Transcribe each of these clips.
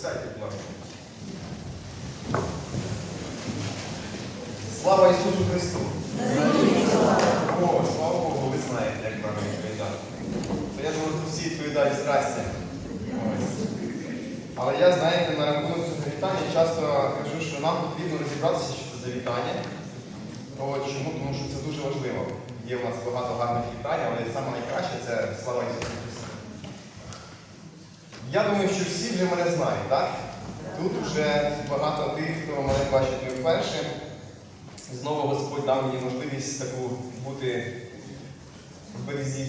Присядьте, будь ласка. Слава Ісусу Христу! О, слава Богу, ви знаєте, як правильно відповідати. То я думаю, що всі відповідають здрасте. Але я, знаєте, на рахунок цього вітання часто кажу, що нам потрібно розібратися, що це за. От, чому? Тому що це дуже важливо. Є в нас багато гарних вітань, але найкраще це слава Ісусу. Я думаю, що всі вже мене знають, так? Тут вже багато тих, хто мене бачить вперше. Знову Господь дав мені можливість таку бути в березі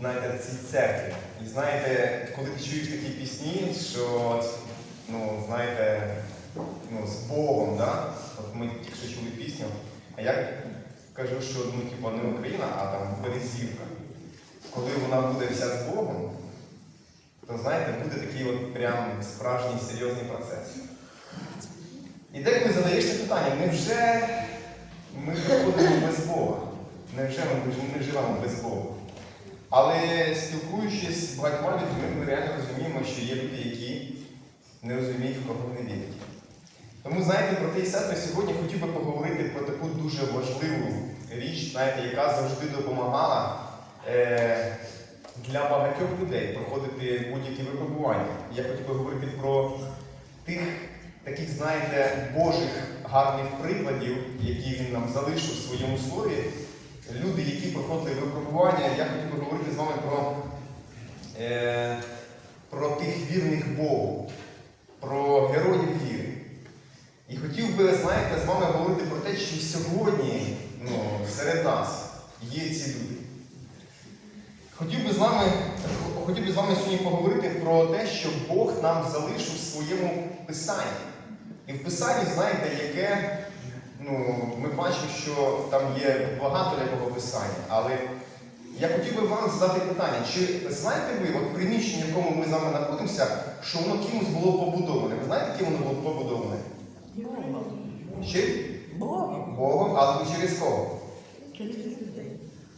знаєте, цій церкві. І знаєте, коли ти чуєш такі пісні, що ну, знаєте, ну, з Богом, да? от ми тільки чули пісню, а я кажу, що ну, типу, не Україна, а там Березівка. Коли вона буде вся з Богом, то знаєте, буде такий от прям справжній серйозний процес. І деколи задаєшся питанням, невже ми приходимо без Бога? Невже ми не живемо без Бога? Але спілкуючись з багатьма людьми, ми реально розуміємо, що є люди, які не розуміють, в кого вони вірять. Тому, знаєте, брати і сестри, сьогодні хотів би поговорити про таку дуже важливу річ, знаєте, яка завжди допомагала е, для багатьох людей проходити будь-які випробування. Я хотів би говорити про тих таких, знаєте, Божих гарних прикладів, які він нам залишив в своєму слові. Люди, які проходили випробування, я хотів би говорити з вами про, е, про тих вірних Богу, про героїв віри. І хотів би, знаєте, з вами говорити про те, що сьогодні ну, серед нас є ці люди. Хотів би з вами, хотів би з вами сьогодні поговорити про те, що Бог нам залишив в своєму писанні. І в писанні, знаєте, яке ну, ми бачимо, що там є багато якого писання. Але я хотів би вам задати питання, чи знаєте ви, от приміщення, в якому ми з вами знаходимося, що воно кимось було побудоване? Ви знаєте, ким воно було побудоване? Чи? Богом Богом, але через кого? через.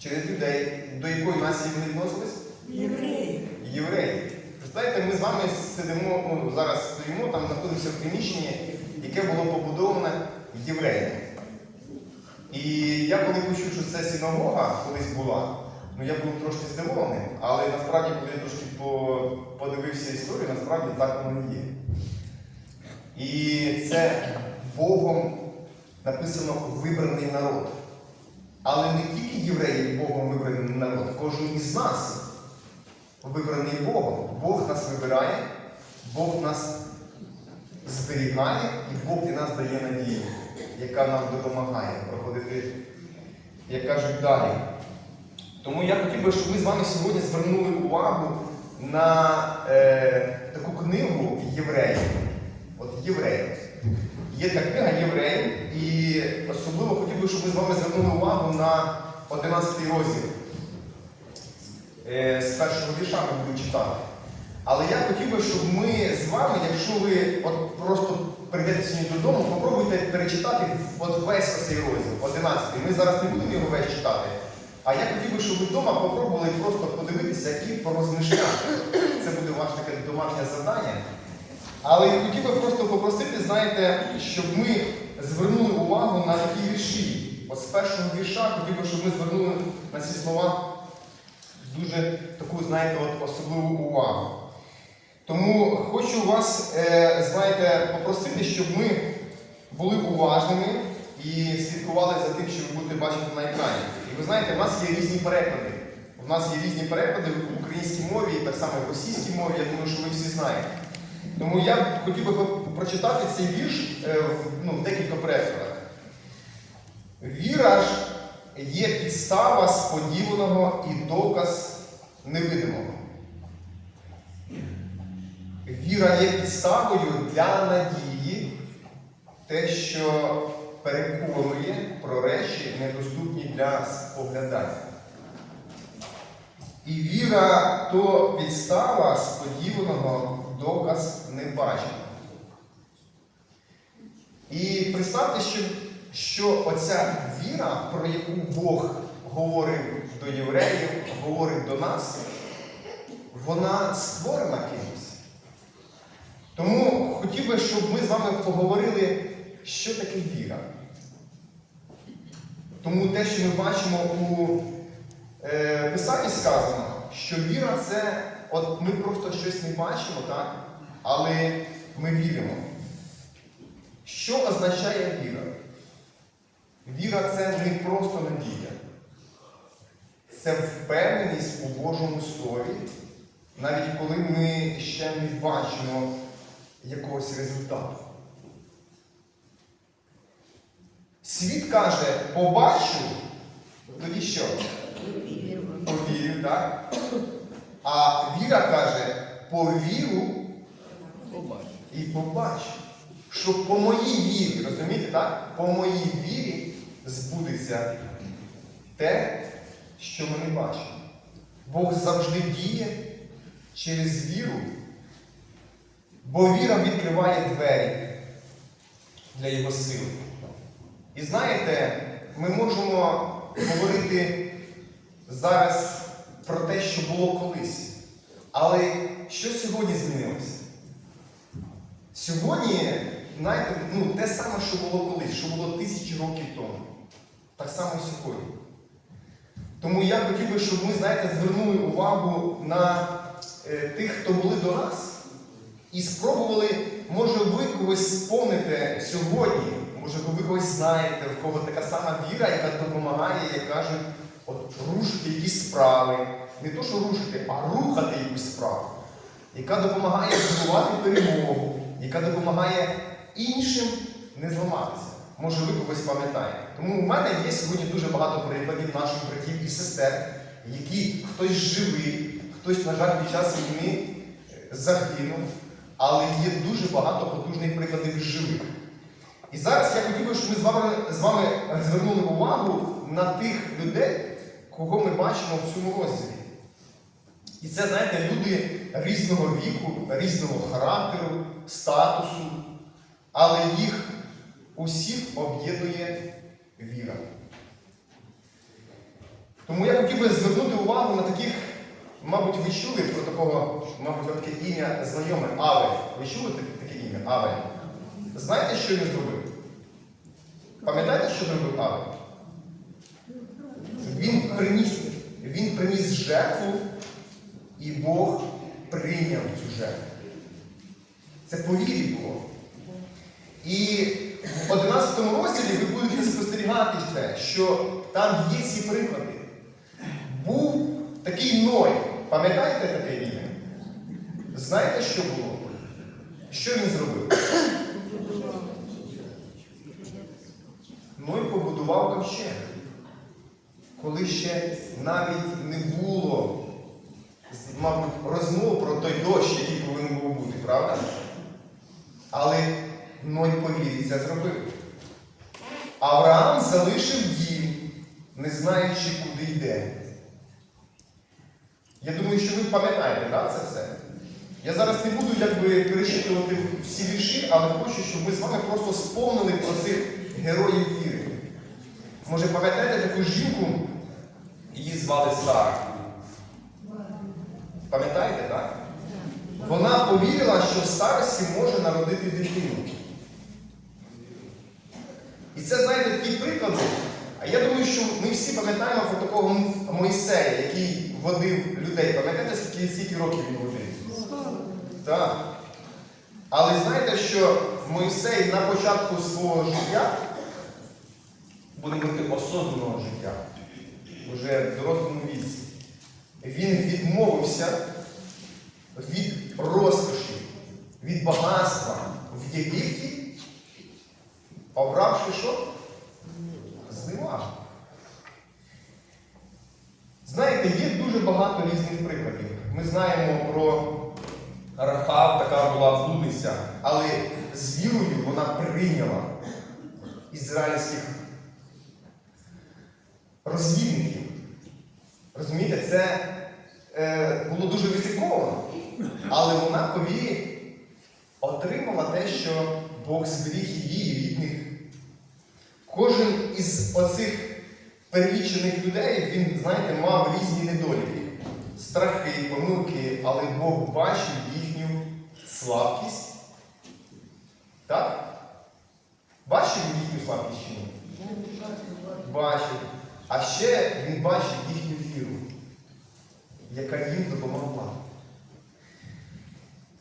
Через людей, до якої нації вони відносились? Євреї. Євреї. Представляєте, ми з вами сидимо, ну, зараз стоїмо, там знаходимося в приміщенні, яке було побудоване євреями. І я коли почув, що це синагога колись була, ну я був трошки здивований, але насправді, коли я трошки подивився історію, насправді так воно є. І це Богом написано вибраний народ. Але не тільки євреї Богом вибраний народ, кожен із нас вибраний Богом. Бог нас вибирає, Бог нас зберігає і Бог і нас дає надію, яка нам допомагає проходити, як кажуть, далі. Тому я хотів би, щоб ми з вами сьогодні звернули увагу на е, таку книгу євреїв. От євреїв. Є така книга євреїв, і особливо хотів би, щоб ми з вами звернули увагу на 11 розділ. Е, з першого вірша ми будемо читати. Але я хотів би, щоб ми з вами, якщо ви от просто прийдете сьогодні додому, попробуйте перечитати от весь цей розділ, 11. Ми зараз не будемо його весь читати. А я хотів би, щоб ви вдома попробували просто подивитися і порозмишляти. Це буде ваше таке домашнє завдання. Але хотів би просто попросити, знаєте, щоб ми звернули увагу на такі вірші. От з першого вірша хотів би, щоб ми звернули на ці слова дуже таку, знаєте, от особливу увагу. Тому хочу вас, е, знаєте, попросити, щоб ми були уважними і слідкували за тим, що ви будете бачити на екрані. І ви знаєте, в нас є різні переклади. У нас є різні переклади в українській мові, і так само в російській мові, я думаю, що ви всі знаєте. Тому я хотів би прочитати цей вірш е, ну, в декілька перекладах. Віра ж є підстава сподіваного і доказ невидимого. Віра є підставою для надії, те, що переконує про речі, недоступні для споглядання. І віра то підстава сподіваного доказ небаченого. І представте, що, що оця віра, про яку Бог говорив до євреїв, говорить до нас, вона створена кимось. Тому хотів би, щоб ми з вами поговорили, що таке віра. Тому те, що ми бачимо у е, Писанні сказано, що віра це, от ми просто щось не бачимо, так? але ми віримо. Що означає віра? Віра це не просто надія. Це впевненість у Божому Слові, навіть коли ми ще не бачимо якогось результату. Світ каже, побачу, тоді що? Повірю, так? А віра каже, повіру і побачу. Що по моїй вірі, розумієте, так? По моїй вірі збудеться те, що ми не бачимо. Бог завжди діє через віру, бо віра відкриває двері для Його сили. І знаєте, ми можемо говорити зараз про те, що було колись. Але що сьогодні змінилося? Сьогодні, знаєте, ну, те саме, що було колись, що було тисячі років тому. Так само сьогодні. Тому я хотів би, щоб ми, знаєте, звернули увагу на е, тих, хто були до нас, і спробували, може, ви когось сповнити сьогодні, може, ви когось знаєте, в кого така сама віра, яка допомагає, як кажуть, от рушити якісь справи. Не то, що рушити, а рухати якусь справу, яка допомагає здобувати перемогу, яка допомагає іншим не зламатися. Може, ви когось пам'ятаєте. Тому у мене є сьогодні дуже багато прикладів наших братів і сестер, які хтось живий, хтось, на жаль, під час війни е, загинув, але є дуже багато потужних прикладів живих. І зараз я хотів би, щоб ми з вами, з вами звернули увагу на тих людей, кого ми бачимо в цьому розділі. І це, знаєте, люди різного віку, різного характеру, статусу, але їх усіх об'єднує віра. Тому я хотів би звернути увагу на таких, мабуть, ви чули про такого, мабуть, таке ім'я знайоме Авель. Ви чули таке ім'я Авель? Знаєте, що він зробив? Пам'ятаєте, що зробив Авель? Приніс, він приніс жертву, і Бог прийняв цю жертву. Це по вірі було. І в 11 розділі ви будете спостерігати те, що там є ці приклади. Був такий Ной. Пам'ятаєте таке ім'я? Знаєте, що було? Що він зробив? Ной побудував ковчег, коли ще навіть не було, мабуть, розмов про той дощ, який повинен був бути, правда? Але Ной по вірі це зробив. Авраам залишив дім, не знаючи, куди йде. Я думаю, що ви пам'ятаєте да, це все. Я зараз не буду якби перечитувати всі вірші, але хочу, щоб ми з вами просто сповнили про цих героїв віри. Може, пам'ятаєте таку жінку, її звали Сара. Пам'ятаєте, так? Вона повірила, що в старості може народити дитину. І це, знаєте, такі приклади. А я думаю, що ми всі пам'ятаємо про такого Мойсея, який водив людей. Пам'ятаєте, скільки, скільки років він водив? Так. Але знаєте, що Мойсей на початку свого життя, будемо говорити, осознаного життя, вже в дорослому віці, він відмовився від розкоші, від багатства в Єгипті, обравши що? Зневажу. Знаєте, є дуже багато різних прикладів. Ми знаємо про Рахав, така була блудниця, але з вірою вона прийняла ізраїльських розвідників. Розумієте, це е, було дуже ризиковано, але вона по отримала те, що Бог зберіг її рідних. Кожен із оцих перелічених людей, він, знаєте, мав різні недоліки, страхи, помилки, але Бог бачив їхню слабкість Так? Бачив їхню слабкість чи ні? Бачив. А ще він бачив їхню віру, яка їм допомогла.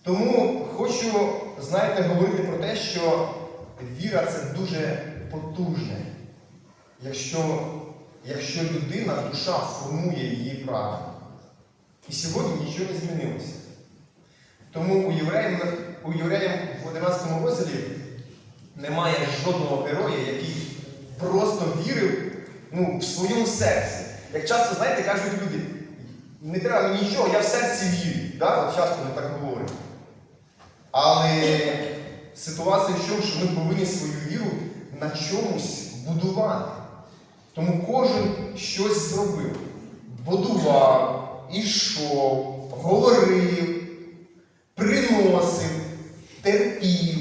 Тому хочу, знаєте, говорити про те, що віра це дуже потужне, якщо, якщо людина, душа формує її правильно. І сьогодні нічого не змінилося. Тому у євреїв, у євреїв в 11 розділі немає жодного героя, який просто вірив ну, в своєму серці. Як часто, знаєте, кажуть люди, не треба мені нічого, я в серці вірю. Да? Часто ми так говоримо. Але ситуація в чому, що ми повинні свою віру на чомусь будувати. Тому кожен щось зробив. Будував, ішов, говорив, приносив, терпів.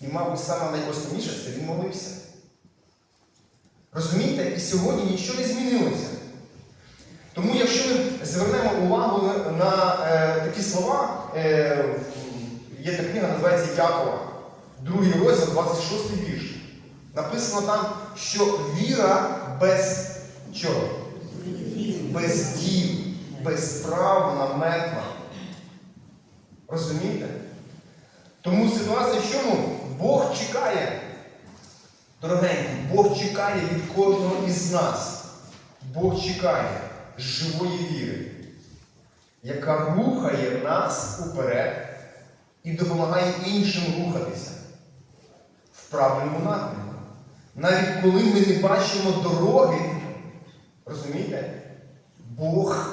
І, мабуть, саме найосновніше це він молився. Розумієте, і сьогодні нічого не змінилося. Тому якщо ми звернемо увагу на, е, такі слова, е, є така книга, називається Якова, другий розділ, 26 вірш. Написано там, що віра без чого? Без дів, без справ вона мертва. Розумієте? Тому ситуація в чому? Бог чекає. Дорогенькі, Бог чекає від кожного із нас. Бог чекає живої віри, яка рухає нас уперед і допомагає іншим рухатися в правильному напрямку. Навіть коли ми не бачимо дороги, розумієте, Бог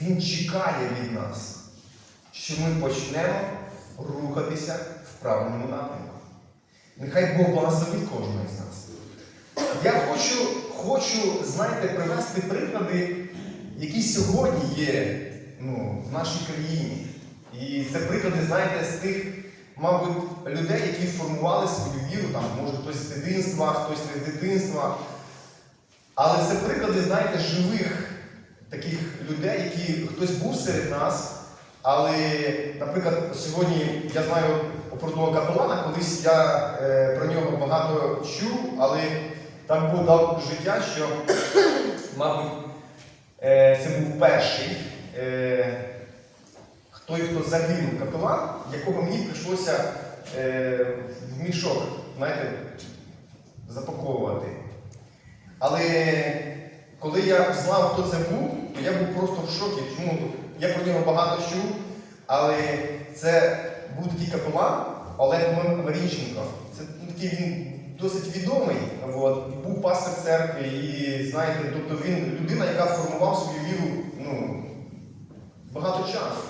Він чекає від нас, що ми почнемо рухатися в правильному напрямку. Нехай Бог благословить кожного із нас. Я хочу, хочу, знаєте, привести приклади, які сьогодні є ну, в нашій країні. І це приклади, знаєте, з тих, мабуть, людей, які формували свою віру, там, може хтось з дитинства, хтось не з дитинства. Але це приклади, знаєте, живих таких людей, які хтось був серед нас. Але, наприклад, сьогодні я знаю про того капелана, колись я е, про нього багато чув, але так Бог дав життя, що, мабуть, е, це був перший е, той, хто загинув капелан, якого мені прийшлося е, в мішок, знаєте, запаковувати. Але коли я знав, хто це був, то я був просто в шокі. Чому? Я про нього багато чув, але це був такий капелан Олег Марінченко. Це такий він досить відомий. От, був пастор церкви, і знаєте, тобто він людина, яка формував свою віру ну, багато часу.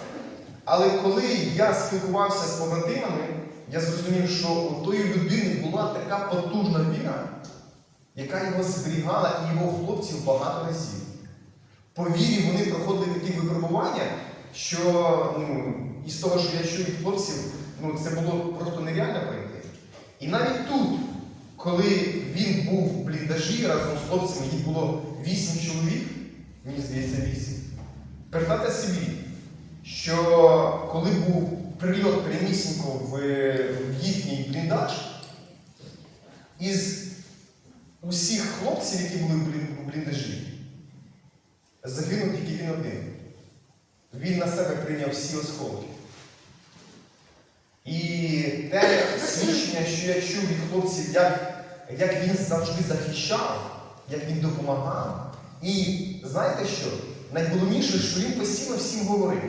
Але коли я спілкувався з побратимами, я зрозумів, що у тої людини була така потужна віра, яка його зберігала і його хлопців багато разів. По вірі вони проходили такі випробування, що ну, із того, що я чув від хлопців, ну, це було просто нереально пройти. І навіть тут, коли він був в бліндажі разом з хлопцями, їх було вісім чоловік, мені здається, вісім. Представте собі, що коли був прильот прямісінько в їхній бліндаж, із усіх хлопців, які були в бліндажі, загинув тільки він один. Він на себе прийняв всі осколки. І те свідчення, що я чув від хлопців, як, як він завжди захищав, як він допомагав. І знаєте що? Найголовніше, що він постійно всім говорив.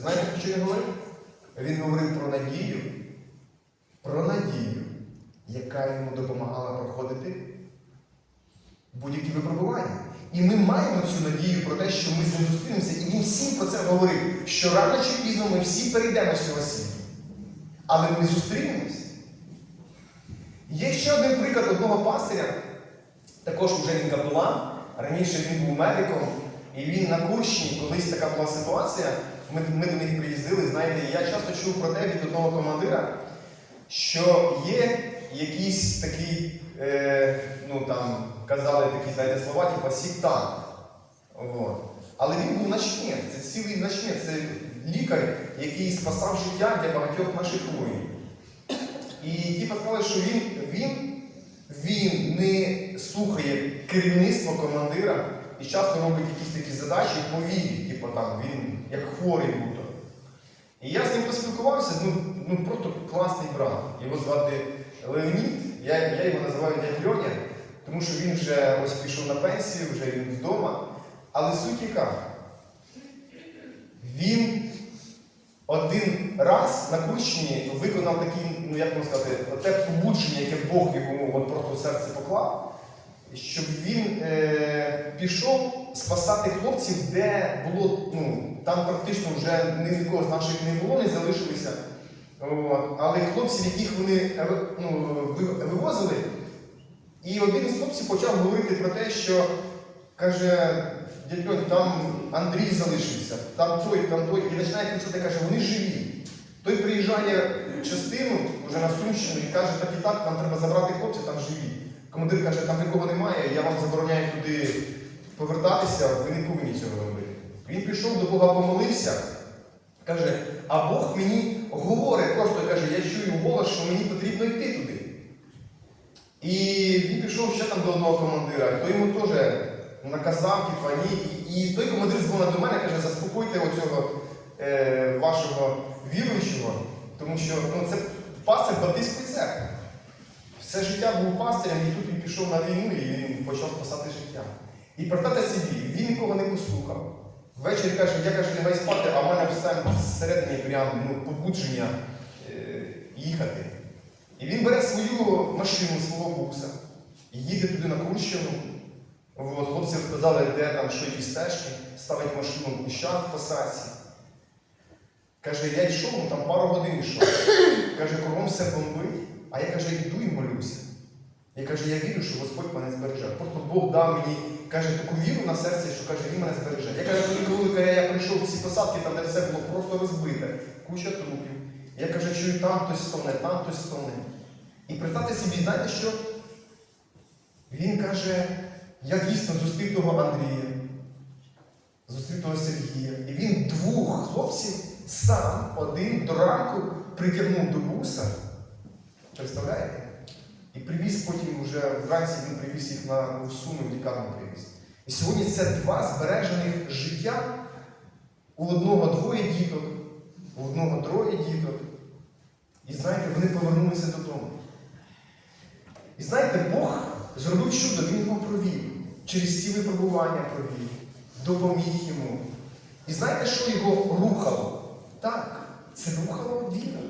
Знаєте, що він говорив? Він говорив про надію, про надію, яка йому допомагала проходити будь-які випробування. І ми маємо цю надію про те, що ми з ним зустрінемося, і він всім про це говорив, що рано чи пізно ми всі перейдемо з цього світу. Але ми зустрінемось. Є ще один приклад одного пастиря, також уже він капелан, раніше він був медиком, і він на Курщині, колись така була ситуація, ми, ми до них приїздили, знаєте, я часто чув про те від одного командира, що є якийсь такий, е, ну там казали такі, знаєте, слова, типу сектант. Але він був начмет, це цілий начмет, це лікар, який спасав життя для багатьох наших воїнів. І типу сказали, що він, він, він не слухає керівництва командира і часто робить якісь такі задачі по вірі, типу там він як хворий будто. І я з ним поспілкувався, ну, ну просто класний брат. Його звати Леонід, я, я його називаю дядь Льоня, тому що він вже ось пішов на пенсію, вже він вдома. Але суть яка? Він один раз на Курщині виконав такий, ну як можна сказати, те побудження, яке Бог йому просто в серце поклав, щоб він е, пішов спасати хлопців, де було, ну, там практично вже ні нікого з наших не було, не залишилися. От. Але хлопців, яких вони е, ну, вивозили, і один із хлопців почав говорити про те, що каже, дядь там Андрій залишився, там той, там той, і починає кричати, каже, вони живі. Той приїжджає частину вже на Сумщину і каже, так і так, нам треба забрати хлопців, там живі. Командир каже, там нікого немає, я вам забороняю туди повертатися, ви не повинні цього робити. Він пішов до Бога, помолився, каже, а Бог мені говорить просто каже, я чую голос, що мені потрібно йти туди. І він пішов ще там до одного командира, той йому теж наказав, типа, ні. І, той командир дзвонить до мене, каже, заспокойте оцього е, вашого віруючого, тому що ну, це пастир Баптистської церкви. Все життя був пастирем, і тут він пішов на війну і він почав спасати життя. І представте собі, він нікого не послухав. Ввечері каже, я каже, не спати, а в мене все всередині прям ну, побудження е, їхати. І він бере свою машину, свого букса, і їде туди на Курщину. От, хлопці розказали, де там що які стежки, ставить машину в кущах в посадці. Каже, я йшов, ну, там пару годин йшов. Каже, кругом все бомбить, а я каже, йду і молюся. Я каже, я вірю, що Господь мене збереже. Просто Бог дав мені, каже, таку віру на серці, що каже, він мене збереже. Я каже, коли каже, я прийшов в ці посадки, там де все було просто розбите, куча трупів. Я каже, чую, там хтось стоне, там хтось стоне. І представте собі, знаєте що? Він каже, я дійсно зустрів того Андрія, зустрів того Сергія. І він двох хлопців сам один до ранку притягнув до буса. Представляєте? І привіз потім вже вранці він привіз їх на в лікарню привіз. І сьогодні це два збережених життя. У одного двоє діток, у одного троє діток. І знаєте, вони повернулися додому. І знаєте, Бог зробив чудо, Він його провів. Через ці випробування провів, допоміг йому. І знаєте, що його рухало? Так, це рухало віра.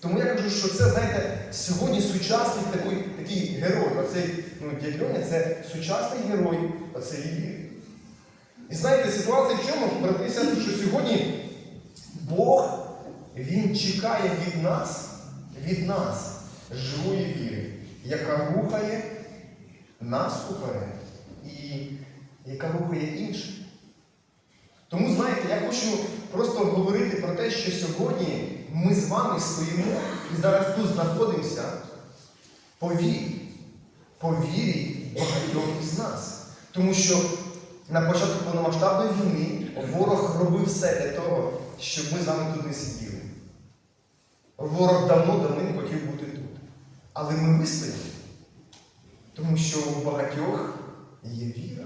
Тому я кажу, що це, знаєте, сьогодні сучасний такий, такий герой. Оцей ну, дядь це сучасний герой оцеї віри. І знаєте, ситуація в чому, брати що сьогодні Бог, Він чекає від нас, від нас живої віри, яка рухає нас уперед і яка рухає інших. Тому, знаєте, я хочу просто говорити про те, що сьогодні ми з вами стоїмо і зараз тут знаходимося по вірі, по вірі багатьох із нас. Тому що на початку повномасштабної війни ворог робив все для того, щоб ми з вами тут не сиділи. Ворог давно-давним хотів бути тут. Але ми вистояли. Тому що у багатьох є віра.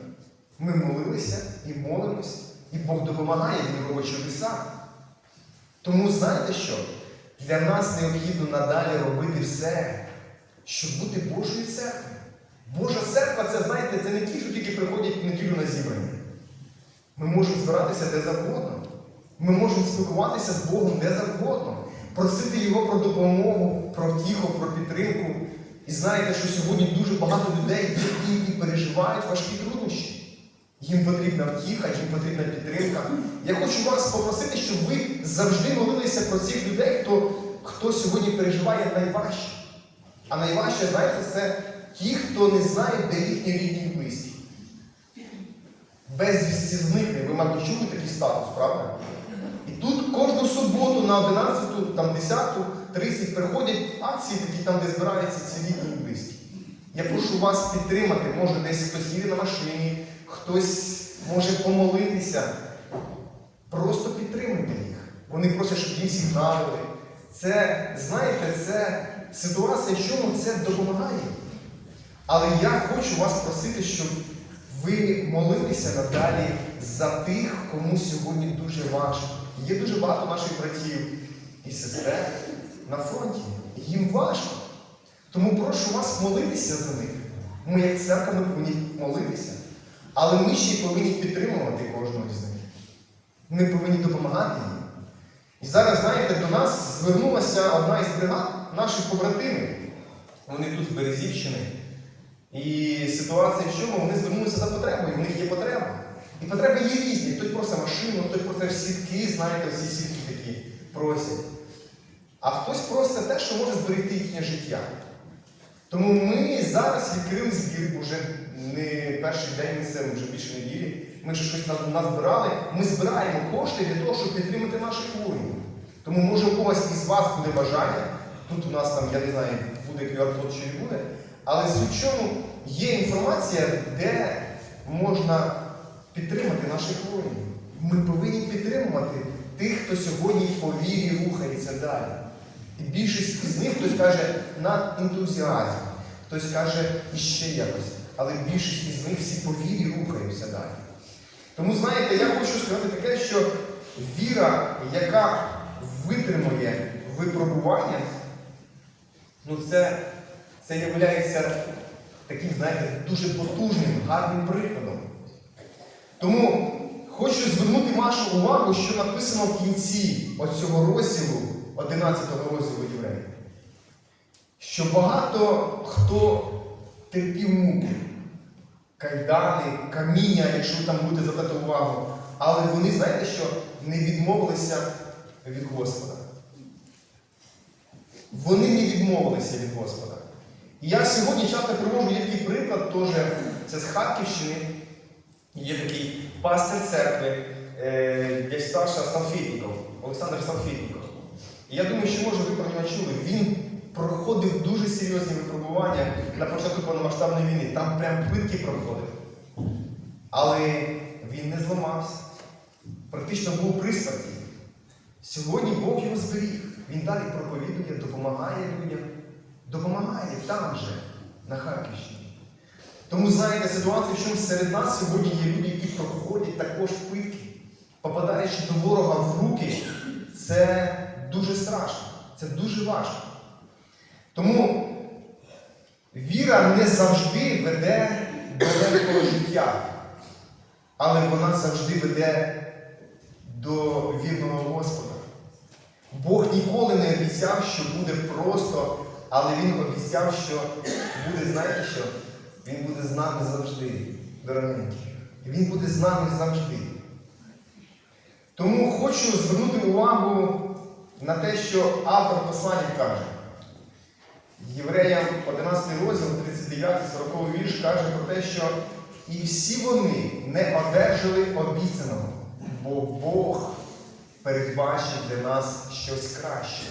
Ми молилися і молимося, і Бог допомагає, Він робить чудеса. Тому знаєте що? Для нас необхідно надалі робити все, щоб бути Божою церквою. Божа церква це, знаєте, це не ті, що тільки приходять неділю на зібрання. Ми можемо збиратися де завгодно. Ми можемо спілкуватися з Богом де завгодно, просити Його про допомогу, про втіху, про підтримку. І знаєте, що сьогодні дуже багато людей, які переживають важкі труднощі. Їм потрібна втіха, їм потрібна підтримка. Я хочу вас попросити, щоб ви завжди молилися про цих людей, хто, хто сьогодні переживає найважче. А найважче, знаєте, це ті, хто не знає, де їхні рідні і близькі. Безвісті зникне. Ви, мабуть, чули такий статус, правда? І тут кожну суботу на 11, там 10, 30 приходять акції, такі там, де збираються ці рідні і близькі. Я прошу вас підтримати, може десь хтось їде на машині, хтось може помолитися. Просто підтримуйте їх. Вони просять, щоб їм сигналили. Це, знаєте, це ситуація, чому це допомагає. Але я хочу вас просити, щоб ви молилися надалі за тих, кому сьогодні дуже важко. Є дуже багато наших братів і сестер на фронті. Їм важко. Тому прошу вас молитися за них. Ми, як церква, ми повинні молитися. Але ми ще й повинні підтримувати кожного з них. Ми повинні допомагати їм. І зараз, знаєте, до нас звернулася одна із бригад наших побратимів. Вони тут з Березівщини. І ситуація в чому? Вони звернулися за потребою, в них є потреба. І потреби є різні. Хтось просить машину, хтось просить сітки, знаєте, всі сітки такі просять. А хтось просить те, що може зберегти їхнє життя. Тому ми зараз відкрили збір уже не перший день несемо, вже більше неділі. Ми вже щось назбирали. Ми збираємо кошти для того, щоб підтримати наших воїнів. Тому може у когось із вас буде бажання. Тут у нас там, я не знаю, буде QR-код чи не буде. Але суть чому є інформація, де можна підтримати наших воїнів. Ми повинні підтримувати тих, хто сьогодні по вірі рухається далі. Більшість із них хтось каже на ентузіазмі, хтось каже іще якось. Але більшість із них всі по вірі рухаються далі. Тому знаєте, я хочу сказати таке, що віра, яка витримує випробування, ну це, це є таким, знаєте, дуже потужним, гарним прикладом. Тому хочу звернути вашу увагу, що написано в кінці оцього розділу, 11 розділу євреїв. Що багато хто терпів муки, кайдани, каміння, якщо там будете звертати увагу. Але вони, знаєте, що не відмовилися від Господа. Вони не відмовилися від Господа. І я сьогодні часто привожу, є такий приклад теж, це з Харківщини. Є такий пастир церкви, е, дядь Саша Салфетніков, Олександр Салфетніков. І я думаю, що може ви про нього чули. Він проходив дуже серйозні випробування на початку повномасштабної війни. Там прям питки проходив. Але він не зламався. Практично був при смерті. Сьогодні Бог його зберіг. Він далі проповідує, допомагає людям. Допомагає там же, на Харківщині. Тому знаєте, ситуація, в чому серед нас сьогодні є люди, які проходять також питки, попадаючи до ворога в руки, це дуже страшно, це дуже важко. Тому віра не завжди веде до легкого життя, але вона завжди веде до вірного Господа. Бог ніколи не обіцяв, що буде просто, але Він обіцяв, що буде, знаєте що? Він буде з нами завжди, дорогенькі. Він буде з нами завжди. Тому хочу звернути увагу на те, що автор послання каже. Євреям 11 розділ, 39, 40 вірш каже про те, що і всі вони не одержали обіцяного, бо Бог передбачив для нас щось краще.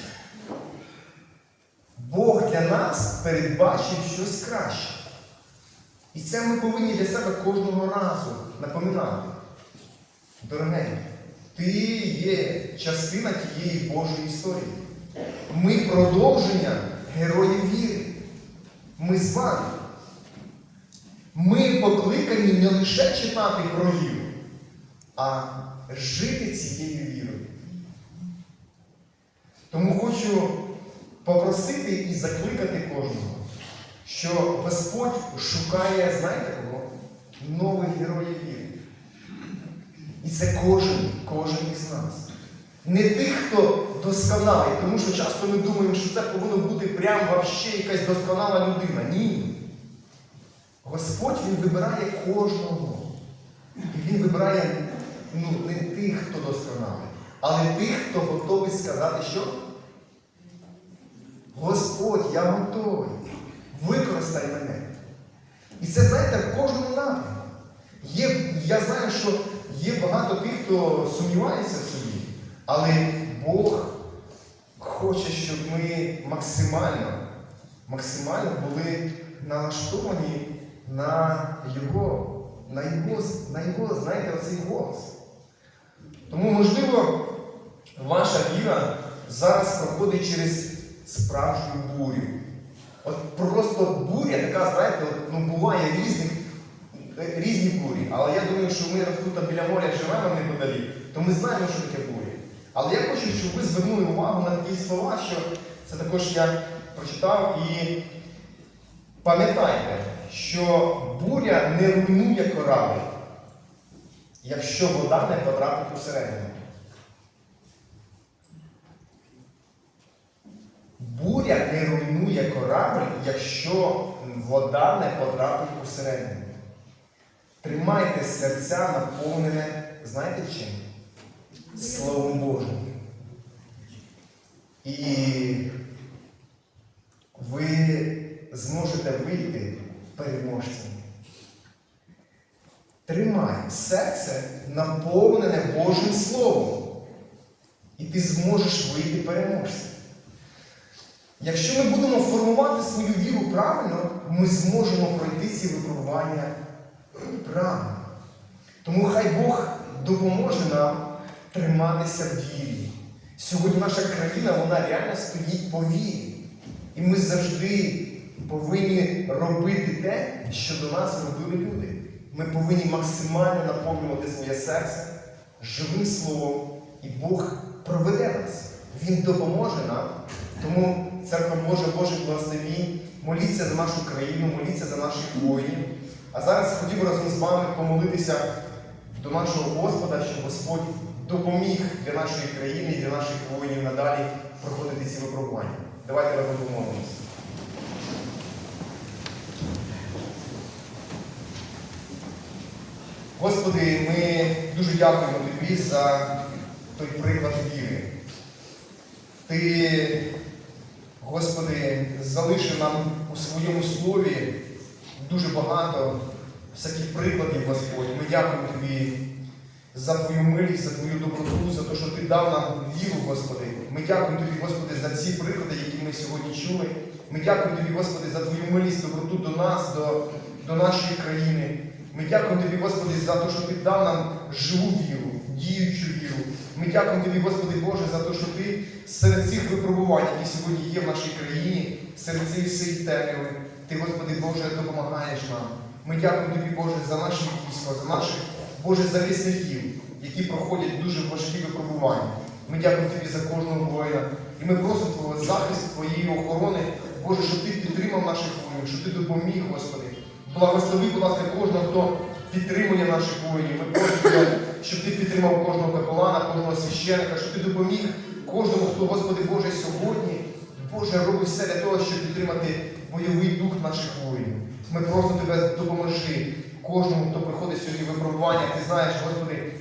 Бог для нас передбачив щось краще. І це ми повинні для себе кожного разу напоминати. Дорогенькі, ти є частина тієї Божої історії. Ми продовження героїв віри. Ми з вами. Ми покликані не лише читати про віру, а жити цією вірою. Тому хочу попросити і закликати кожного, що Господь шукає, знаєте кого? Нових героїв віри. І це кожен, кожен із нас. Не тих, хто досконалий, тому що часто ми думаємо, що це повинно бути прям вообще якась досконала людина. Ні. Господь Він вибирає кожного. І Він вибирає ну, не тих, хто досконалий, але тих, хто готовий сказати, що Господь, я готовий. Використай мене. І це, знаєте, в кожному напрямку. Є, я знаю, що є багато тих, хто сумнівається в собі, але Бог хоче, щоб ми максимально, максимально були налаштовані на Його, на Його, на Його, знаєте, оцей голос. Тому, можливо, ваша віра зараз проходить через справжню бурю. От просто буря, така, знаєте, ну, буває різних, різні бурі. Але я думаю, що ми тут біля моря живемо неподалік, то ми знаємо, що таке буря. Але я хочу, щоб ви звернули увагу на такі слова, що це також я прочитав і пам'ятайте, що буря не руйнує корабль, якщо вода не потрапить усередину. Буря не руйнує корабль, якщо вода не потрапить усередину. Тримайте серця наповнене, знаєте чим? Словом Божим. І ви зможете вийти переможцями. Тримай серце наповнене Божим Словом. І ти зможеш вийти переможцем. Якщо ми будемо формувати свою віру правильно, ми зможемо пройти ці випробування правильно. Тому хай Бог допоможе нам триматися в вірі. Сьогодні наша країна вона реально стоїть по вірі. І ми завжди повинні робити те, що до нас робили люди. Ми повинні максимально наповнювати своє серце живим словом, і Бог проведе нас. Він допоможе нам. Тому церква Божа, Божий благословінь, моліться за нашу країну, моліться за наших воїнів. А зараз хотів разом з вами помолитися до нашого Господа, щоб Господь допоміг для нашої країни і для наших воїнів надалі проходити ці випробування. Давайте разом помолимося. Господи, ми дуже дякуємо Тобі за той приклад віри. Ти, Господи, залишив нам у своєму слові дуже багато всяких прикладів, Господь. Ми дякуємо Тобі за Твою милість, за Твою доброту, за те, що Ти дав нам віру, Господи. Ми дякуємо Тобі, Господи, за ці приклади, які ми сьогодні чули. Ми дякуємо Тобі, Господи, за Твою милість, доброту до нас, до, до нашої країни. Ми дякуємо Тобі, Господи, за те, що Ти дав нам живу віру, діючу віру. Ми дякуємо Тобі, Господи Боже, за те, що Ти серед цих випробувань, які сьогодні є в нашій країні, серед цієї всієї темряви, Ти, Господи Боже, допомагаєш нам. Ми дякуємо Тобі, Боже, за наше військо, за наших Боже захисників, які проходять дуже важкі випробування. Ми дякуємо Тобі за кожного воїна. І ми просимо Твого захист, Твоєї охорони, Боже, щоб Ти підтримав наших воїнів, щоб Ти допоміг, Господи. Благослови, будь ласка, кожного, хто підтримує наших воїнів. Ми просимо, щоб ти підтримав кожного капелана, кожного священника, щоб ти допоміг кожному, хто, Господи Боже, сьогодні, Боже, робить все для того, щоб підтримати бойовий дух наших воїнів. Ми просто тебе допоможи кожному, хто приходить сьогодні випробування. Ти знаєш, Господи,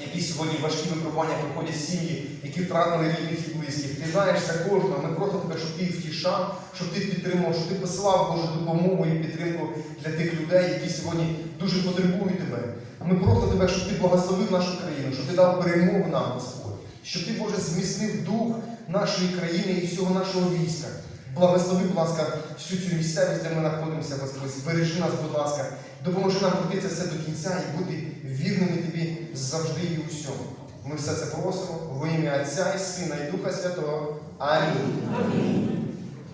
які сьогодні важкі випробування приходять сім'ї, які втратили рідних і близьких. Ти знаєш за кожного. Ми просто тебе, щоб ти втішав, щоб ти підтримував, щоб ти посилав Божу допомогу і підтримку для тих людей, які сьогодні дуже потребують тебе. Ми просто тебе, щоб ти благословив нашу країну, щоб ти дав перемогу нам, Господь, щоб ти, Боже, зміцнив дух нашої країни і всього нашого війська. Благослови, будь ласка, всю цю місцевість, де ми знаходимося, Господь. Збережи нас, будь ласка, допоможи нам пройти все до кінця і бути вірними Тобі завжди і у всьому. Ми все це просимо во ім'я Отця і Сина, і Духа Святого. Амінь. Амінь.